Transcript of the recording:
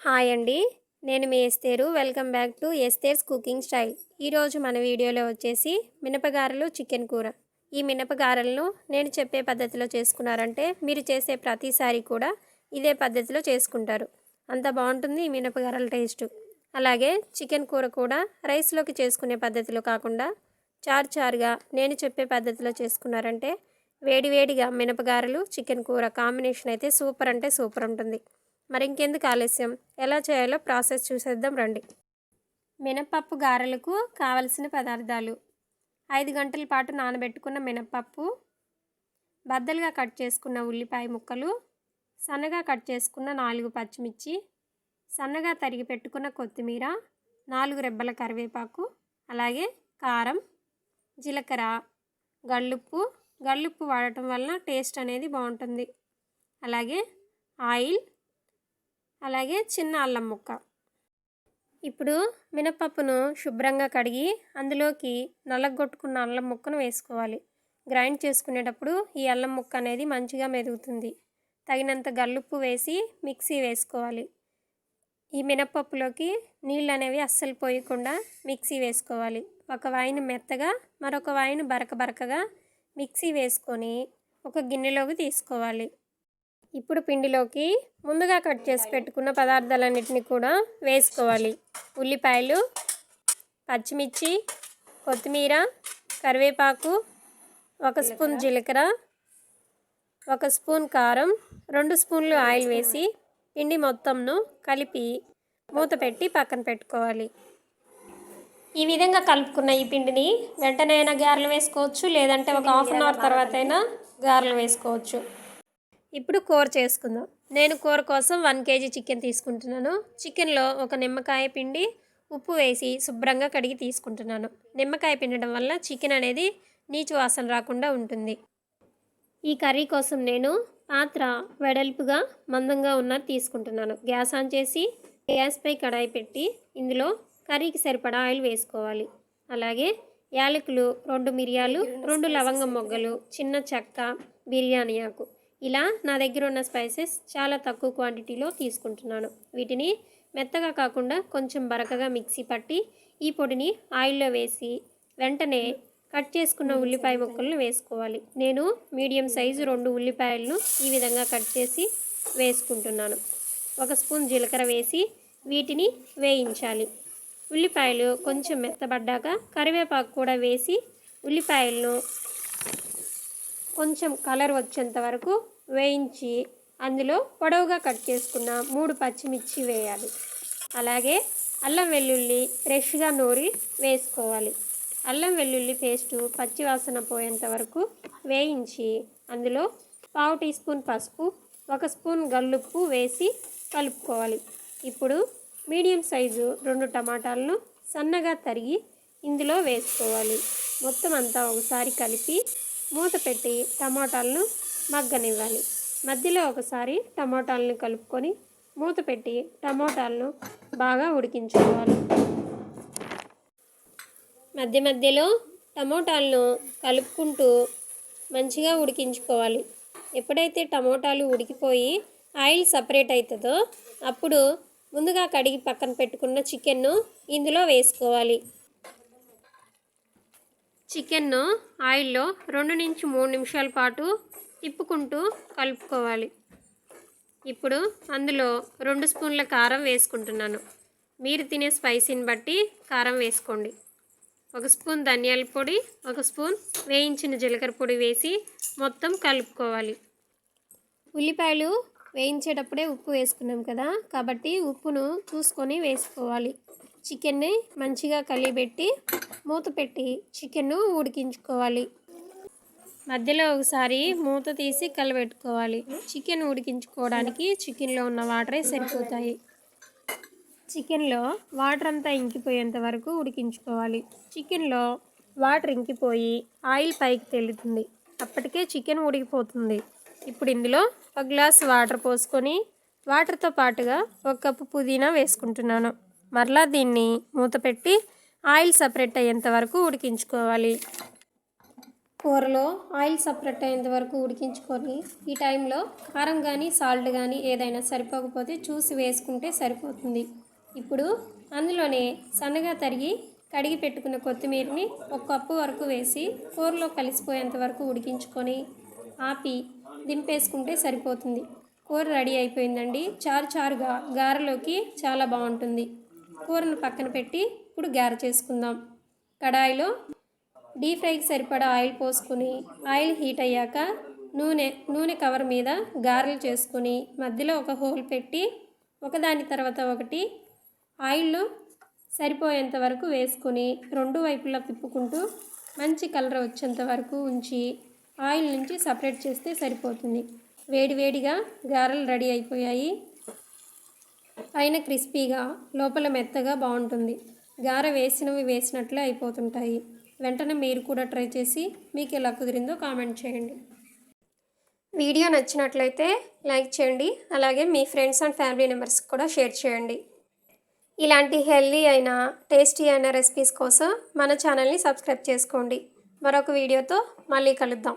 Hi అండి. నేను మీ Esther. Welcome back to Esther's cooking style. ఈరోజు మన వీడియోలో వచ్చేసి మినపగారెలు చికెన్ కూర. ఈ మినపగారలను నేను చెప్పే పద్ధతిలో చేసుకున్నారంటే మీరు చేసే ప్రతిసారి కూడా ఇదే పద్ధతిలో చేసుకుంటారు. అంత బాగుంటుంది ఈ మినపగారెల టేస్ట్. అలాగే చికెన్ కూర కూడా రైస్లోకి చేసుకునే పద్ధతిలో కాకుండా చారు చారుగా నేను చెప్పే పద్ధతిలో చేసుకున్నారంటే వేడివేడిగా మినపగారెలు చికెన్ కూర కాంబినేషన్ అయితే సూపర్ అంటే సూపర్ ఉంటుంది. మరి ఇంకెందుకు ఆలస్యం? ఎలా చేయాలో ప్రాసెస్ చూసేద్దాం రండి. మినపప్పు గారెలకు కావలసిన పదార్థాలు. ఐదు గంటల పాటు నానబెట్టుకున్న మినప్పప్పు బద్దలుగా కట్ చేసుకున్న ఉల్లిపాయ ముక్కలు సన్నగా కట్ చేసుకున్న నాలుగు పచ్చిమిర్చి సన్నగా తరిగి పెట్టుకున్న కొత్తిమీర నాలుగు రెబ్బల కరివేపాకు అలాగే కారం జీలకర్ర గళ్ళుప్పు. గళ్ళుప్పు వాడటం వలన టేస్ట్ అనేది బాగుంటుంది. అలాగే ఆయిల్ అలాగే చిన్న అల్లం ముక్క. ఇప్పుడు మినపప్పును శుభ్రంగా కడిగి అందులోకి నల్లగొట్టుకున్న అల్లం ముక్కను వేసుకోవాలి. గ్రైండ్ చేసుకునేటప్పుడు ఈ అల్లం ముక్క అనేది మంచిగా మెదుగుతుంది. తగినంత గల్లుప్పు వేసి మిక్సీ వేసుకోవాలి. ఈ మినపప్పులోకి నీళ్ళు అనేవి అస్సలు పోయకుండా మిక్సీ వేసుకోవాలి. ఒక వాయిని మెత్తగా మరొక వాయిని బరక బరకగా మిక్సీ వేసుకొని ఒక గిన్నెలోకి తీసుకోవాలి. ఇప్పుడు పిండిలోకి ముందుగా కట్ చేసి పెట్టుకున్న పదార్థాలన్నింటినీ కూడా వేసుకోవాలి. ఉల్లిపాయలు పచ్చిమిర్చి కొత్తిమీర కరివేపాకు ఒక స్పూన్ జీలకర్ర. ఒక స్పూన్ కారం రెండు స్పూన్లు ఆయిల్ వేసి పిండి మొత్తంను కలిపి మూత పెట్టి పక్కన పెట్టుకోవాలి. ఈ విధంగా కలుపుకున్న ఈ పిండిని వెంటనే అయినా గారెలు వేసుకోవచ్చు లేదంటే ఒక హాఫ్ అన్ అవర్ తర్వాత అయినా గారెలు వేసుకోవచ్చు. ఇప్పుడు కూర చేసుకుందాం. నేను కూర కోసం వన్ కేజీ చికెన్ తీసుకుంటున్నాను. చికెన్లో ఒక నిమ్మకాయ పిండి ఉప్పు వేసి శుభ్రంగా కడిగి తీసుకుంటున్నాను. నిమ్మకాయ పిండడం వల్ల చికెన్ అనేది నీచు వాసన రాకుండా ఉంటుంది. ఈ కర్రీ కోసం నేను పాత్ర వెడల్పుగా మందంగా ఉన్న తీసుకుంటున్నాను. గ్యాస్ ఆన్ చేసి గ్యాస్పై కడాయి పెట్టి ఇందులో కర్రీకి సరిపడా ఆయిల్ వేసుకోవాలి. అలాగే యాలకులు రెండు మిరియాలు రెండు లవంగం మొగ్గలు చిన్న చెక్క బిర్యానీ ఆకు. ఇలా నా దగ్గర ఉన్న స్పైసెస్ చాలా తక్కువ క్వాంటిటీలో తీసుకుంటున్నాను. వీటిని మెత్తగా కాకుండా కొంచెం బరకగా మిక్సీ పట్టి ఈ పొడిని ఆయిల్లో వేసి వెంటనే కట్ చేసుకున్న ఉల్లిపాయ ముక్కలను వేసుకోవాలి. నేను మీడియం సైజు రెండు ఉల్లిపాయలను ఈ విధంగా కట్ చేసి వేసుకుంటున్నాను. ఒక స్పూన్ జీలకర్ర వేసి వీటిని వేయించాలి. ఉల్లిపాయలు కొంచెం మెత్తబడ్డాక కరివేపాకు కూడా వేసి ఉల్లిపాయలను కొంచెం కలర్ వచ్చేంత వరకు వేయించి అందులో పొడవుగా కట్ చేసుకున్న మూడు పచ్చిమిర్చి వేయాలి. అలాగే అల్లం వెల్లుల్లి ఫ్రెష్గా నూరి వేసుకోవాలి. అల్లం వెల్లుల్లి పేస్టు పచ్చివాసన పోయేంత వరకు వేయించి అందులో పావు టీ స్పూన్ పసుపు ఒక స్పూన్ గల్లుప్పు వేసి కలుపుకోవాలి. ఇప్పుడు మీడియం సైజు రెండు టమాటాలను సన్నగా తరిగి ఇందులో వేసుకోవాలి. మొత్తం అంతా ఒకసారి కలిపి మూత పెట్టి టమాటాలను మగ్గనివ్వాలి. మధ్యలో ఒకసారి టమాటాలను కలుపుకొని మూత పెట్టి టమాటాలను బాగా ఉడికించుకోవాలి. మధ్య మధ్యలో టమోటాలను కలుపుకుంటూ మంచిగా ఉడికించుకోవాలి. ఎప్పుడైతే టమోటాలు ఉడికిపోయి ఆయిల్ సపరేట్ అవుతుందో అప్పుడు ముందుగా కడిగి పక్కన పెట్టుకున్న చికెన్ను ఇందులో వేసుకోవాలి. చికెన్ను ఆయిల్లో రెండు నుంచి మూడు నిమిషాల పాటు తిప్పుకుంటూ కలుపుకోవాలి. ఇప్పుడు అందులో రెండు స్పూన్ల కారం వేసుకుంటున్నాను. మీరు తినే స్పైసీని బట్టి కారం వేసుకోండి. ఒక స్పూన్ ధనియాల పొడి ఒక స్పూన్ వేయించిన జీలకర్ర పొడి వేసి మొత్తం కలుపుకోవాలి. ఉల్లిపాయలు వేయించేటప్పుడే ఉప్పు వేసుకున్నాం కదా కాబట్టి ఉప్పును చూసుకొని వేసుకోవాలి. చికెన్ని మంచిగా కలిపెట్టి మూత పెట్టి చికెన్ను ఉడికించుకోవాలి. మధ్యలో ఒకసారి మూత తీసి కలబెట్టుకోవాలి. చికెన్ ఉడికించుకోవడానికి చికెన్లో ఉన్న వాటరే సరిపోతాయి. చికెన్లో వాటర్ అంతా ఇంకిపోయేంత వరకు ఉడికించుకోవాలి. చికెన్లో వాటర్ ఇంకిపోయి ఆయిల్ పైకి తెలుతుంది. అప్పటికే చికెన్ ఉడికిపోతుంది. ఇప్పుడు ఇందులో ఒక గ్లాస్ వాటర్ పోసుకొని వాటర్తో పాటుగా ఒక కప్పు పుదీనా వేసుకుంటున్నాను. మరలా దీన్ని మూత పెట్టి ఆయిల్ సపరేట్ అయ్యేంత వరకు ఉడికించుకోవాలి. కూరలో ఆయిల్ సపరేట్ అయ్యేంత వరకు ఉడికించుకొని ఈ టైంలో కారం కానీ సాల్ట్ కానీ ఏదైనా సరిపోకపోతే చూసి వేసుకుంటే సరిపోతుంది. ఇప్పుడు అందులోనే సన్నగా తరిగి కడిగి పెట్టుకున్న కొత్తిమీరని ఒక కప్పు వరకు వేసి కూరలో కలిసిపోయేంత వరకు ఉడికించుకొని ఆపి దింపేసుకుంటే సరిపోతుంది. కూర రెడీ అయిపోయిందండి. చారు చారుగా గారెలోకి చాలా బాగుంటుంది. కూరను పక్కన పెట్టి ఇప్పుడు గారె చేసుకుందాం. కడాయిలో డీప్ ఫ్రైకి సరిపడా ఆయిల్ పోసుకుని ఆయిల్ హీట్ అయ్యాక నూనె నూనె కవర్ మీద గారెలు చేసుకుని మధ్యలో ఒక హోల్ పెట్టి ఒకదాని తర్వాత ఒకటి ఆయిల్లో సరిపోయేంత వరకు వేసుకొని రెండు వైపులా తిప్పుకుంటూ మంచి కలర్ వచ్చేంత వరకు ఉంచి ఆయిల్ నుంచి సపరేట్ చేస్తే సరిపోతుంది. వేడివేడిగా గారెలు రెడీ అయిపోయాయి. పైన క్రిస్పీగా లోపల మెత్తగా బాగుంటుంది. గార వేసినవి వేసినట్లే అయిపోతుంటాయి. వెంటనే మీరు కూడా ట్రై చేసి మీకు ఎలా కుదిరిందో కామెంట్ చేయండి. వీడియో నచ్చినట్లయితే లైక్ చేయండి. అలాగే మీ ఫ్రెండ్స్ అండ్ ఫ్యామిలీ మెంబర్స్కి కూడా షేర్ చేయండి. ఇలాంటి హెల్దీ అయిన టేస్టీ అయిన రెసిపీస్ కోసం మన ఛానల్ని సబ్స్క్రైబ్ చేసుకోండి. మరొక వీడియోతో మళ్ళీ కలుద్దాం.